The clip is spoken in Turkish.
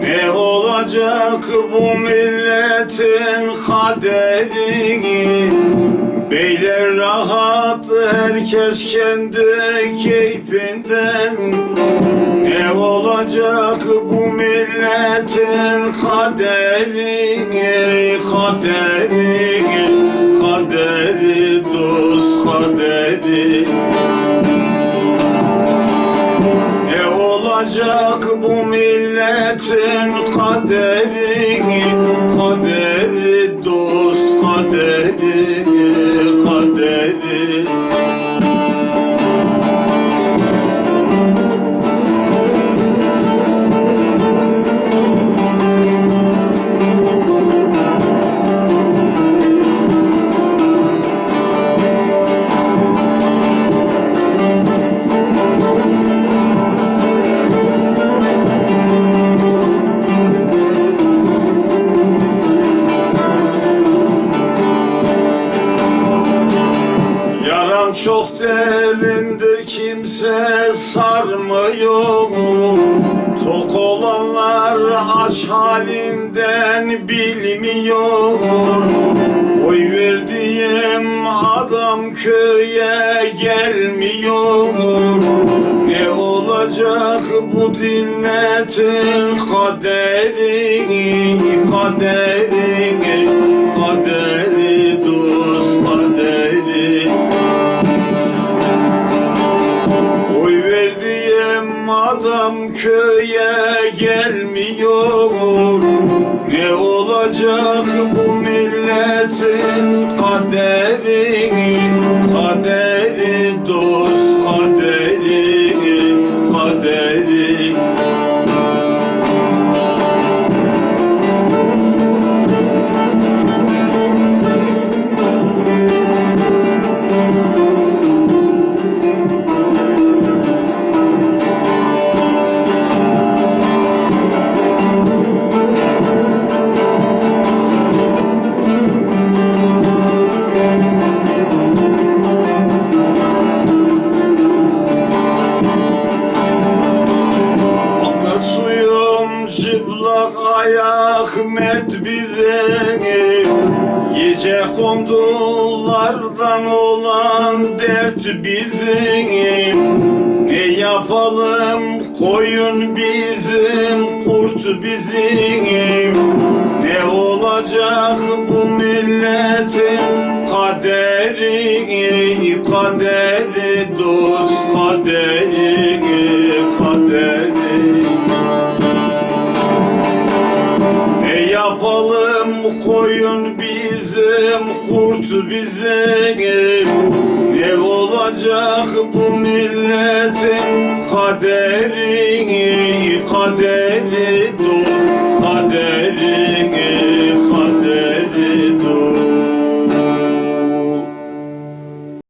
Ne olacak bu milletin kaderi? Beyler rahat herkes kendi keyfinden. Ne olacak bu milletin kaderi? Kaderi, kaderi dost kaderi. Olacak bu milletin kaderi Kaderi dost kaderi Yaram çok derindir kimse sarmıyor. Tok olanlar aç halinden bilmiyor. Oy verdiğim adam köye gelmiyor. Ne olacak bu dilletin kaderi Kaderi, kaderi adam köye gelmiyor. Ne olacak bu milletin kaderi? Kaderi dost kaderi mert bize Gece kondulardan olan dert bizim Ne? Yapalım? Koyun bizim kurt bizim Ne? Olacak bu milletin kaderi Kaderi dost kaderi kaderi yapalım koyun bizim, kurt bizim. Ne olacak bu milletin kaderi Kaderi